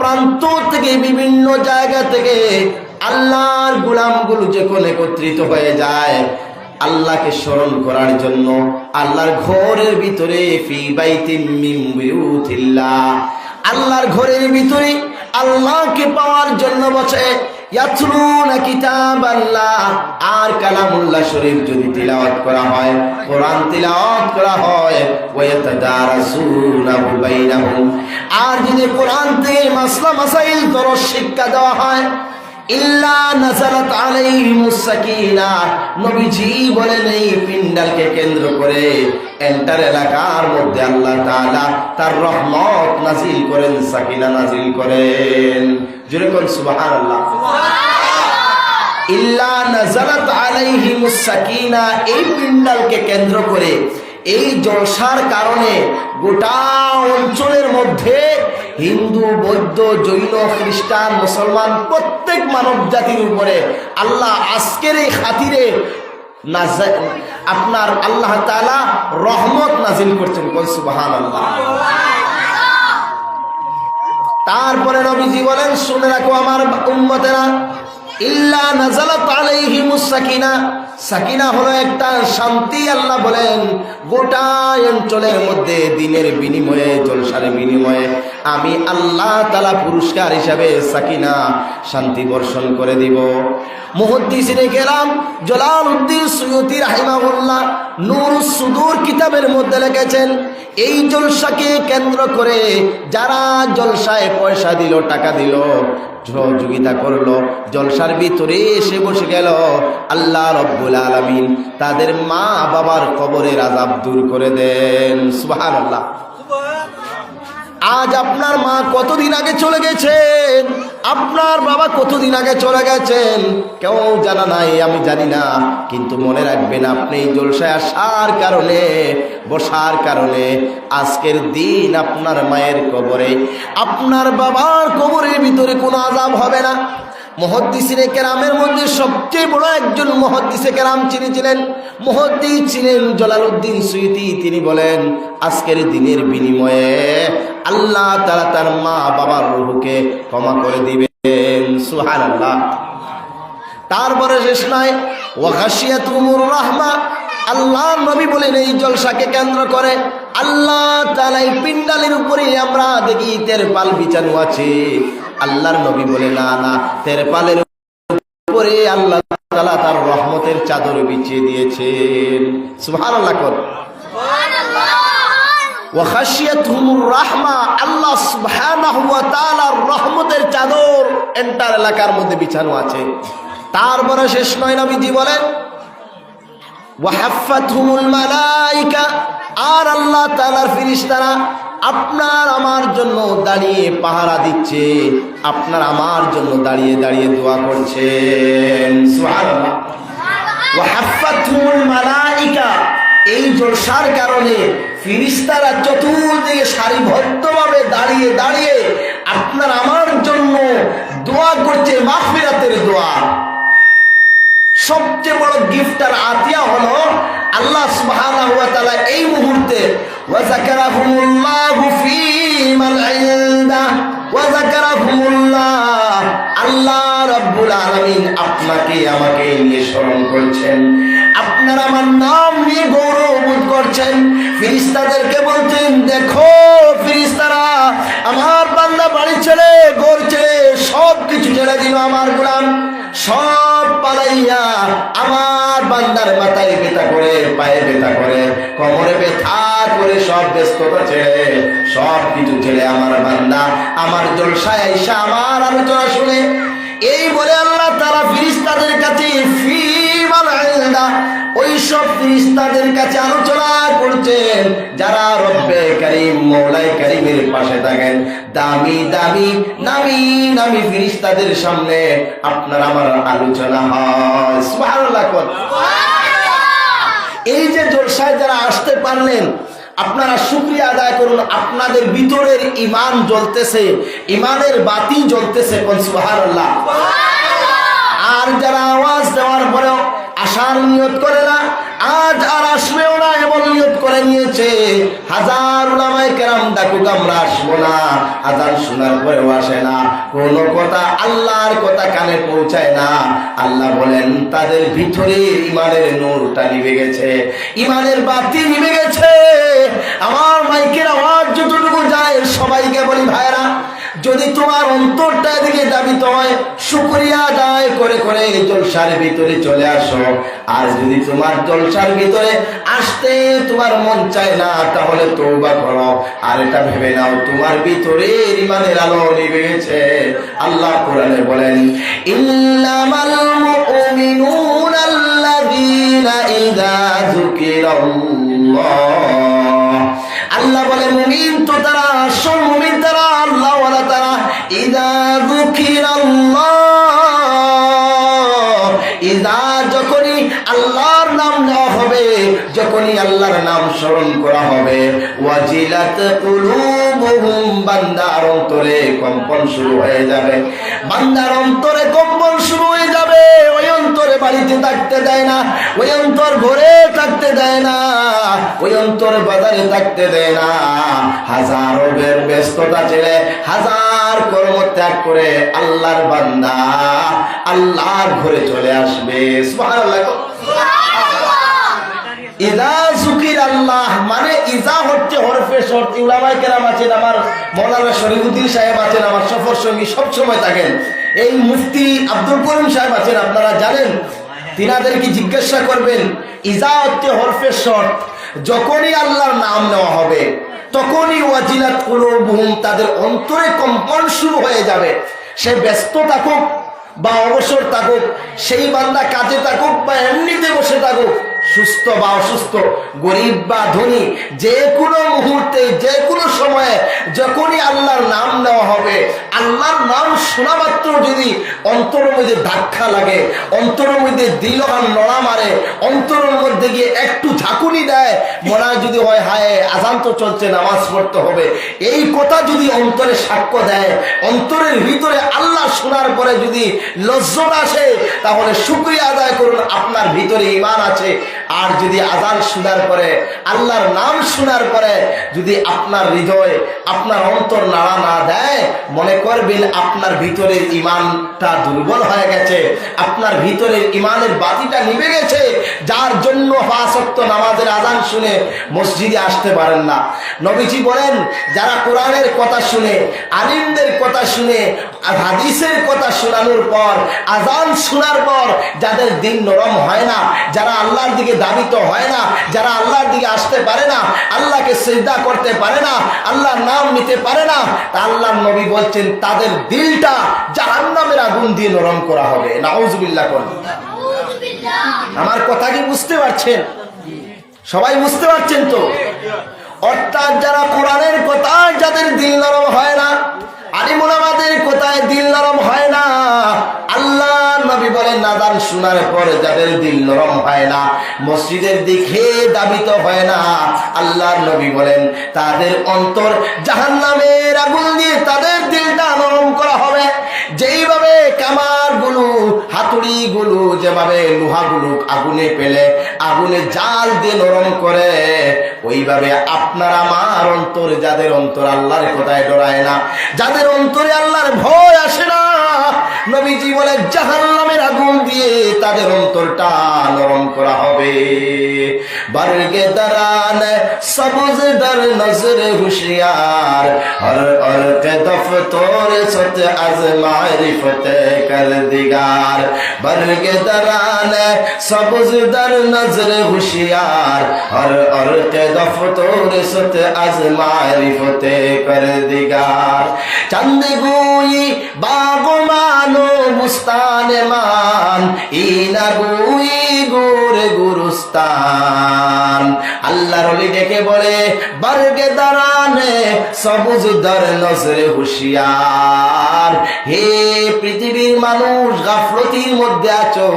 প্রান্ত থেকে বিভিন্ন জায়গা থেকে আল্লাহর গুলামগুলো যখন একত্রিত হয়ে যায়। আল্লাহকে স্মরণ করার জন্য আল্লাহর ঘরের ভিতরে আল্লাহর ঘরের ভিতরে আল্লাহকে পাওয়ার জন্য বসে বলেন এই পিন্ডালকে কেন্দ্র করে এন্টার এলাকার মধ্যে আল্লাহ তার রহমত নাজিল করেন, সাকিনা নাজিল করেন। জোরে কোন সুবহানাল্লাহ। ইল্লা নাজালাত আলাইহিমুস সাকিনা, এই পিন্ডালকে কেন্দ্র করে এই জলসার কারণে গোটা অঞ্চলের মধ্যে হিন্দু, বৌদ্ধ, জৈন, খ্রিস্টান, মুসলমান প্রত্যেক মানব জাতির উপরে আল্লাহ আজকের এই খাতিরে আপনার আল্লাহ তাআলা রহমত নাজিল করছেন। কোন সুবহান আল্লাহ তারপরে নবীজি বলেন, শুনে রাখো আমার উম্মতেরা, ইল্লা নাজালাত আলাইহিমুস সাকিনা। সাকিনা হলো একটা শান্তি, আল্লাহ বলেন, গোটা অঞ্চলের মধ্যে দিনের বিনিময়ে, জলসার বিনিময়ে আমি আল্লাহ তালা পুরস্কার হিসাবে সাকিনা, শান্তি বর্ষণ করে দিব। মুহদ্দিসিনে গেলাম জলাল উদ্দিন সৈয়দি রাহিমাহুল্লাহ নূর সুদূর কিতাবের মধ্যে লিখেছেন, এই জলসাকে কেন্দ্র করে যারা জলসায় পয়সা দিল, টাকা দিল, সহযোগিতা করল, জলসার ভিতরে এসে বসে গেল, আল্লাহ রব্বুল আলমিন তাদের মা বাবার কবরের আজাব দূর করে দেন। সুহান আল্লাহ আজ আপনার মা কতদিন আগে চলে গেছেন? আপনার বাবা কতদিন আগে চলে গেছেন? কেউ জানা নাই, আমি জানি না। কিন্তু মনে রাখবেন, আপনি এই জলসায় আসার কারণে, বসার কারণে আজকের দিন আপনার মায়ের কবরে, আপনার বাবার কবরের ভিতরে কোনো আজাব হবে না। মহদ্দিসিনে কেরামের মধ্যে সবচেয়ে বড় একজন মহদ্দিসে কেরাম চিনি ছিলেন, মহদ্দিস ছিলেন জলালউদ্দিন সুইতি তিনি বলেন, আজকের দিনের বিনিময়ে আল্লাহ তারা তার মা বাবার রুহুকে ক্ষমা করে দিবেন। সুহান আল্লাহ তারপরে শেষ নয় উমুর রাহমা। আল্লাহ নবী বলেন, এই জলসাকে কেন্দ্র করে আল্লাহ তাআলা এই পিন্ডালের উপরে আমরা দেখি তেরপাল বিছানো আছে। আল্লাহর নবী বলে না না তেরপালের উপরে আল্লাহ তাআলা তার রহমতের চাদর বিছিয়ে দিয়েছেন। কর। আল্লাহ সুবহানাহু রহমতের চাদর এন্টার এলাকার মধ্যে বিছানো আছে। তারপরে শেষ নয় নবীজি বলেন মালাইকা আর আল্লাহ তাআলার ফেরেশতারা আপনার আমার জন্য দাঁড়িয়ে পাহারা দিচ্ছে, আপনার আমার জন্য দাঁড়িয়ে দাঁড়িয়ে দোয়া করছেন এই জলসার কারণে ফিরিস্তারা চতুর্দিকে সারিবদ্ধভাবে দাঁড়িয়ে দাঁড়িয়ে আপনার আমার জন্য দোয়া করছে মাহফিরাতের দোয়া। সবচেয়ে বড় গিফট আর আতিয়া হলো আল্লাহ সুবহানাহু এই মুহূর্তে, ওয়া আল্লাহ আমাকে নিয়ে করছেন, আপনার আমার নাম নিয়ে গৌরব বলছেন, দেখো ফিরিস্তারা, আমার বান্দা বাড়ি ছেড়ে, ঘর ছেড়ে সব কিছু ছেড়ে দিল আমার গোলাম, সব পালাইয়া আমার বান্দার মাথায় ব্যথা করে, পায়ে ব্যথা করে, কোমরে ব্যথা করে সব ব্যস্ততা ছেড়ে, সব কিছু ছেড়ে আমার বান্দা আমার জলসায় আইসা আমার আলোচনা শুনে। এই বলে আল্লাহ তারা ফিরিস্তাদের কাছে ফি মালাইন্দা ওই সব ফিরিস্তাদের কাছে আলোচনা করছেন। যারা রব্বে করিম মৌলাই করিমের পাশে থাকেন দামি দামি নামি নামি ফিরিস্তাদের সামনে আপনার আমার আলোচনা হয়। এই যে জলসায় যারা আসতে পারলেন আপনারা শুক্রিয়া আদায় করুন আপনাদের ভিতরের ইমান জ্বলতেছে ইমানের বাতি জ্বলতেছে আর যারা আওয়াজ দেওয়ার পরেও আসার নিয়ত করে না আজ আর আসবেও না এমন নিয়ত নিয়েছে হাজার উলামায়ে কেরাম ডাকুক, আমরা আসব না। আজান শোনার পরেও আসে না। কোনো কথা আল্লাহর কথা কানে পৌঁছায় না। আল্লাহ বলেন, তাদের ভিতরে ইমানের নূরটা নিভে গেছে। ইমানের বাতি নিভে গেছে। আমার মাইকের আওয়াজ যতটুকু যায়, সবাইকে বলি ভাইরা যদি তোমার অন্তরটা এদিকে দাবিত হয়, শুক্রিয়া আদায় করে করে জলসার ভিতরে চলে আসো। আর যদি তোমার জলসার ভিতরে আসতে তোমার মন চায় না, তাহলে তৌবা করো। আর এটা ভেবে নাও, তোমার ভিতরে ইমানের আলো নিভে গেছে আল্লাহ কোরআনে বলেন, ইন্নামাল মুমিনুনা আল্লাযীনা ইযা যুকিরাল্লাহ। আল্লাহ বলে, মুমিন তো তারা, আসল মুমিন তারা আল্লাহ ওয়ালা তারা। ইদা দুঃখীর ইদা যখনই আল্লাহর নাম নেওয়া হবে, যখনই আল্লাহর নাম স্মরণ করা হবে। ওয়াজিলাত বান্দার অন্তরে কম্পন শুরু হয়ে যাবে। বান্দার অন্তরে কম্পন শুরু যাবে ওই অন্তরে বাড়িতে থাকতে দেয় না ওই অন্তর ঘরে থাকতে দেয় না ওই অন্তর বাজারে থাকতে দেয় না। হাজারো বের ব্যস্ততা ছেড়ে হাজার কর্ম ত্যাগ করে আল্লাহর বান্দা আল্লাহর ঘরে চলে আসবে। সুবহানাল্লাহ। ইদা জুকির আল্লাহ মানে ইজা হচ্ছে হরফে শর্ত উলামায়ে কেরাম আছেন, আমার মৌলানা শরীফুদ্দিন সাহেব আছেন, আমার সফর সঙ্গী সব সময় থাকেন। এই মুফতি আব্দুল করিম সাহেব আছেন, আপনারা জানেন, তিনাদেরকে জিজ্ঞাসা করবেন, ইজা হচ্ছে হরফে শর্ত, যখনই আল্লাহর নাম নেওয়া হবে, তখনই ওয়াজিলাত কুলুবুহুম, তাদের অন্তরে কম্পন শুরু হয়ে যাবে। সে ব্যস্ত থাকুক বা অবসর থাকুক, সেই বান্দা কাজে থাকুক বা এমনিতে বসে থাকুক সুস্থ বা অসুস্থ, গরিব বা ধনী, যে কোনো মুহূর্তে, যে কোনো সময়ে যখনই আল্লাহর নাম নেওয়া হবে, আল্লাহর নাম শোনা মাত্র যদি অন্তরের মধ্যে ধাক্কা লাগে, অন্তরের মধ্যে আর নড়া মারে, অন্তরের মধ্যে গিয়ে একটু ঝাঁকুনি দেয়, মনে যদি হয়, হায়, আজান তো চলছে, নামাজ পড়তে হবে। এই কথা যদি অন্তরে সাক্ষ্য দেয়, অন্তরের ভিতরে আল্লাহ শোনার পরে যদি লজ্জন আসে, তাহলে শুক্রিয়া আদায় করুন, আপনার ভিতরে ইমান আছে আর যদি আজান শোনার পরে, আল্লাহর নাম শোনার পরে যদি আপনার হৃদয়, আপনার অন্তর নাড়া না দেয়, মনে করবেন আপনার ভিতরের ইমানটা দুর্বল হয়ে গেছে, আপনার ভিতরের ইমানের বাতিটা নিভে গেছে, যার জন্য ফাঁসক্ত নামাজের আজান শুনে মসজিদে আসতে পারেন না। নবীজি বলেন, যারা কোরআনের কথা শুনে, আলিমদের কথা শুনে হাদিসের কথা শোনানোর পর, আজান শোনার পর যাদের দিন নরম হয় না, যারা আল্লাহর দিকে দাবিত হয় না, যারা আল্লাহর দিকে আসতে পারে না, আল্লাহকে শ্রদ্ধা করতে পারে না, আল্লাহর নাম নিতে পারে না, তা আল্লাহর নবী বলছেন, তাদের দিলটা জাহান্নামের আগুন দিয়ে নরম করা হবে। নাউজুবিল্লাহ কোন আমার কথা কি বুঝতে পারছেন? সবাই বুঝতে পারছেন তো? অর্থাৎ যারা কোরআনের কথা, যাদের দিল নরম শোনার পরে যাদের দিল নরম হয় না, মসজিদের দিকে দাবিত হয় না। আল্লাহ নবী বলেন, তাদের অন্তর জাহান্নামের আগুন দিয়ে তাদের দিলটা নরম করা হবে। যেইভাবে কামারগুলো হাতুড়ি গুলো যেভাবে লোহা গুলো আগুনে পেলে, আগুনে জাল দিয়ে নরম করে, ওইভাবে আপনার আমার অন্তর, যাদের অন্তর আল্লাহর কথায় ডরায় না, যাদের অন্তরে আল্লাহর ভয় আসে না নবীজি বলে, জাহান্নামের আগুন দিয়ে তাদের অন্তরটা নরম করা হবে। বারগে দারান, সবুজ দার নজরে হুশিয়ার, হর হর কে দফতর সত আজ মারিফত কর দিগার। বরগে দারান, সবুজ দার নজরে হুশিয়ার, হর হর কে দফতর সত আজ মারিফত কর দিগার। চন্দ গুই বাগমানো মুস্তান মান ইনা গুই গুর গুরুস্তান। আল্লাহর অলি ডেকে বলে, বর্গে দাঁড়ানে সবুজ দর নজরে হুশিয়ার। হে পৃথিবীর মানুষ, গাফলতির মধ্যে আছো।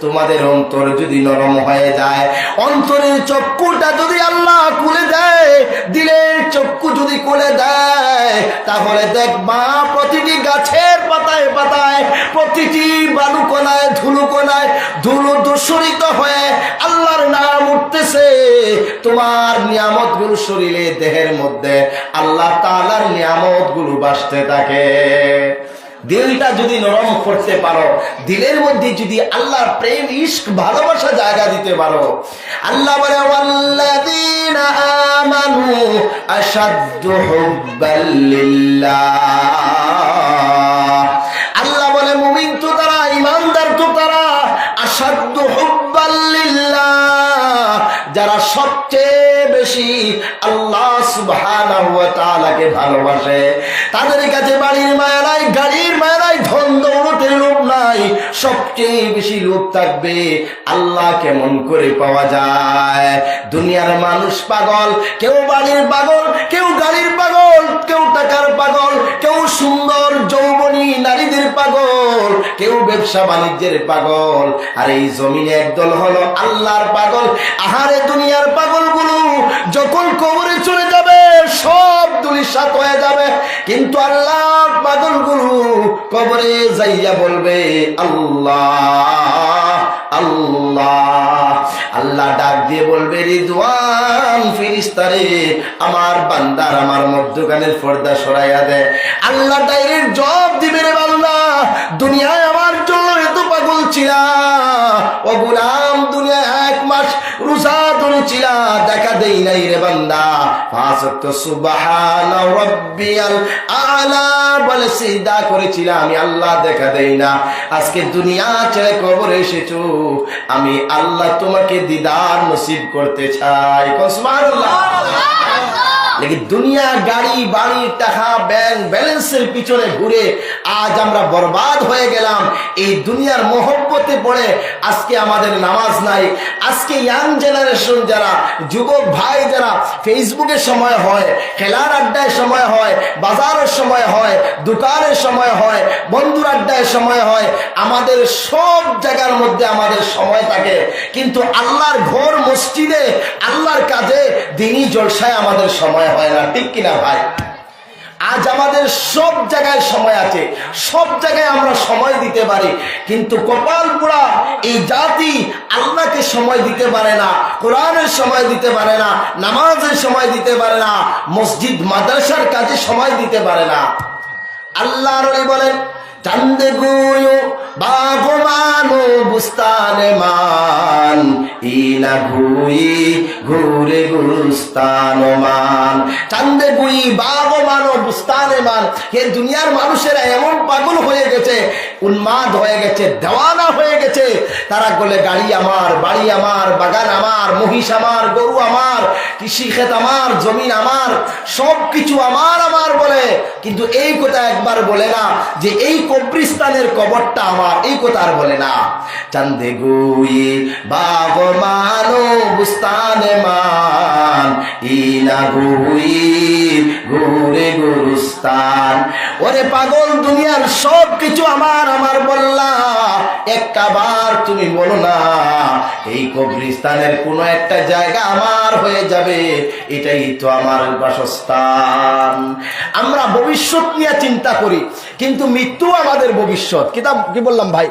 তোমাদের অন্তর যদি নরম হয়ে যায়, অন্তরের চক্ষুটা যদি আল্লাহ খুলে দেয়, দিলের চক্ষু যদি খুলে দেয়, তাহলে দেখবা প্রতিটি গাছের পাতায় পাতায় প্রতিটি বালুকোনায় ধুলুকোনায় ধুলো দূষরিত হয়ে আল্লাহর নাম উঠতেছে। তোমার নিয়ামতগুলো শরীরে, দেহের মধ্যে আল্লাহ তালার নিয়ামতগুলো বাসতে থাকে। দিলটা যদি নরম করতে পারো, দিলের মধ্যে যদি আল্লাহর প্রেম ইস্ক ভালোবাসা জায়গা দিতে পারো, আল্লাহ বলে আমানু আশাদ্দু হুব্বাল সবচেয়ে বেশি আল্লাহ ভালোবাসে। তাদের কাছে বাড়ির মায়া নাই, গাড়ির মায়া নাই, ধন দৌলতের লোভ নাই, সবচেয়ে বেশি লোভ থাকবে আল্লাহ কেমন করে পাওয়া যায়। দুনিয়ার মানুষ পাগল, কেউ বাড়ির পাগল, কেউ গাড়ির পাগল, কেউ টাকার পাগল পাগল, কেউ ব্যবসা বাণিজ্যের পাগল। আর এই জমিনে একদল হলো আল্লাহর পাগল, আহারে দুনিয়ার পাগলগুলো যখন কবরে চলে যাবে, সব দুলিশাত হয়ে যাবে। কিন্তু আল্লাহর পাগলগুলো কবরে যাইয়া বলবে, আল্লাহ আল্লাহ। আল্লাহ ডাক দিয়ে বলবে, রিদওয়ান ফিরিস্তারে, আমার বান্দার আমার মধ্যখানের পর্দা সরাইয়া দে। আল্লাহ ডাইরেক্ট জব দিবে রে বান্দা। দুনিয়ায় আমার জন্য এত পাগল ছিলা। ও গুলাম, দুনিয়ায় এক মাস রোজা ধরেছিলা দেখা দেই নাই রে বান্দা। পাঁচ তো সুবাহান আলা বলে সিজদা করেছিলাম আমি আল্লাহ দেখা দেই না। আজকে দুনিয়া ছেড়ে কবরে এসেছ। আমি আল্লাহ তোমাকে দিদার নসিব করতে চাই। সুবহানাল্লাহ। লেকিন দুনিয়া, গাড়ি, বাড়ি, টাকা ব্যাংক ব্যালেন্সের পিছনে ঘুরে আজ আমরা বরবাদ হয়ে গেলাম। এই দুনিয়ার মহব্বতে পড়ে আজকে আমাদের নামাজ নাই। আজকে ইয়াং জেনারেশন যারা, যুবক ভাই যারা ফেসবুকে সময় হয়, খেলার আড্ডায় সময় হয়, বাজারের সময় হয়, দোকানের সময় হয়, বন্ধুর আড্ডায় সময় হয়, আমাদের সব জায়গার মধ্যে আমাদের সময় থাকে। কিন্তু আল্লাহর ঘর মসজিদে, আল্লাহর কাজে দিনই জলসায় আমাদের সময় হয় না ঠিক কিনা ভাই? আজ আমাদের সব জায়গায় সময় আছে, সব জায়গায় আমরা সময় দিতে পারি, কিন্তু কপাল পোড়া এই জাতি আল্লাহকে সময় দিতে পারে না, কোরআনের সময় দিতে পারে না, নামাজের সময় দিতে পারে না, মসজিদ, মাদ্রাসার কাজে সময় দিতে পারে না। আল্লাহ বলেন, চান্দে গুয়ো এ দুনিয়ার মানুষেরা এমন পাগল হয়ে গেছে, উন্মাদ হয়ে গেছে, দেওয়ানা হয়ে গেছে। তারা বলে, গাড়ি আমার, বাড়ি আমার, বাগান আমার, মহিষ আমার, গরু আমার, কৃষি ক্ষেত আমার, জমিন আমার সব কিছু আমার আমার বলে। কিন্তু এই কথা একবার বলে না, যে এই কবরিস্তানের কবরটা আমার, এই কথা আর বলে না। চান্দে গুই বাগ মানো, বুস্তানে মান, ইনা গুই ঘুরে গুরুস্তান ওরে পাগল, দুনিয়ার সব কিছু আমার আমার বললা। একবার তুমি বলো না, এই কবরিস্তানের কোন একটা জায়গা আমার হয়ে যাবে। এটাই তো আমার বাসস্থান। আমরা ভবিষ্যৎ নিয়ে চিন্তা করি, কিন্তু মৃত্যু আমাদের ভবিষ্যৎ। কিতাব কি বললাম ভাই?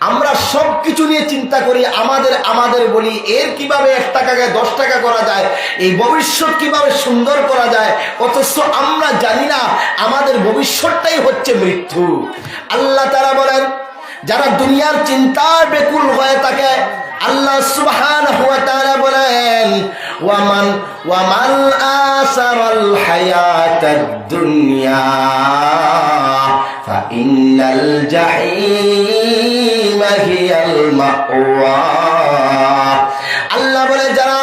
আমরা সব কিছু নিয়ে চিন্তা করি, আমাদের আমাদের বলি, এর কীভাবে এক টাকাকে দশ টাকা করা যায়, এই ভবিষ্যৎ কীভাবে সুন্দর করা যায়, অথচ আমরা জানি না, আমাদের ভবিষ্যৎটাই হচ্ছে মৃত্যু। আল্লাহ তারা বলেন, যারা দুনিয়ার চিন্তায় বেকুল হয়ে থাকে, আল্লাহ সুহান হয়ে তারা বলেন, ওয়ামান ওয়ামান আসারাল হায়াতাদ দুনিয়া, ফা ইন্নাল জাহিম। আল্লাহ বলে, যারা,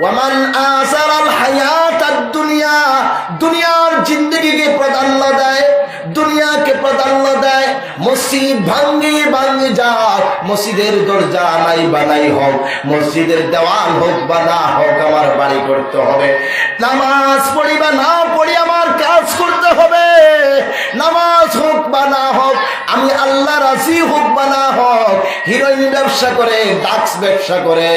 ওয়ামান আসারাল হায়াতাদ দুনিয়া দুনিয়ার জিন্দেগিকে প্রাধান্য দেয়, দুনিয়াকে প্রাধান্য দেয়, মসজিদ ভাঙ্গি ভাঙ্গি যাক, মসজিদের দরজা নাই বানাই হোক, মসজিদের দেওয়াল হোক বা না হোক, আমার বাড়ি করতে হবে। নামাজ পড়ি বা না পড়ি, আমার কাজ করতে হবে নামাজ হোক বা না হোক আমি রাজি হোক বা না হোক, হিরোইন ব্যবসা করে ডাক্স ব্যবসা করে,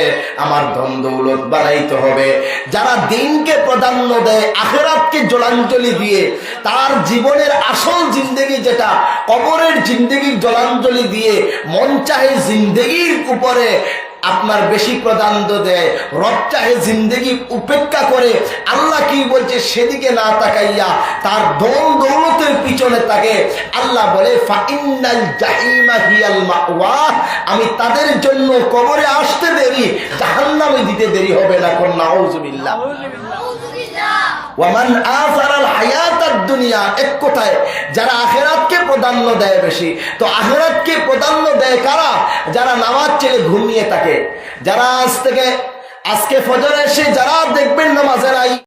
আমার ধন দৌলত বাড়াইতে হবে। যারা দিনকে প্রাধান্য দেয়, আখেরাতকে জলাঞ্জলি দিয়ে, তার জীবনের আসল জিন্দেগি যেটা, কবরের জিন্দগির জলাঞ্জলি দিয়ে, মন চাহে জিন্দেগির উপরে আপনার বেশি প্রাধান্য দেয়। রব চাহে জিন্দগি উপেক্ষা করে আল্লাহ কি বলছে, সেদিকে না তাকাইয়া তার দল দৌলতের পিছনে তাকে আল্লাহ বলে আমি তাদের জন্য কবরে আসতে দেরি, জাহান্নামে দিতে দেরি হবে না কন্যা নাউজুবিল্লাহ ওয়ামান আসারাল হায়াতার দুনিয়া, এক কথায় যারা আখেরাতকে প্রাধান্য দেয় বেশি। তো আখেরাতকে প্রাধান্য দেয় কারা? যারা নামাজ ছেড়ে ঘুমিয়ে থাকে। যারা আজ থেকে আজকে ফজর এসে যারা দেখবেন নামাজের আই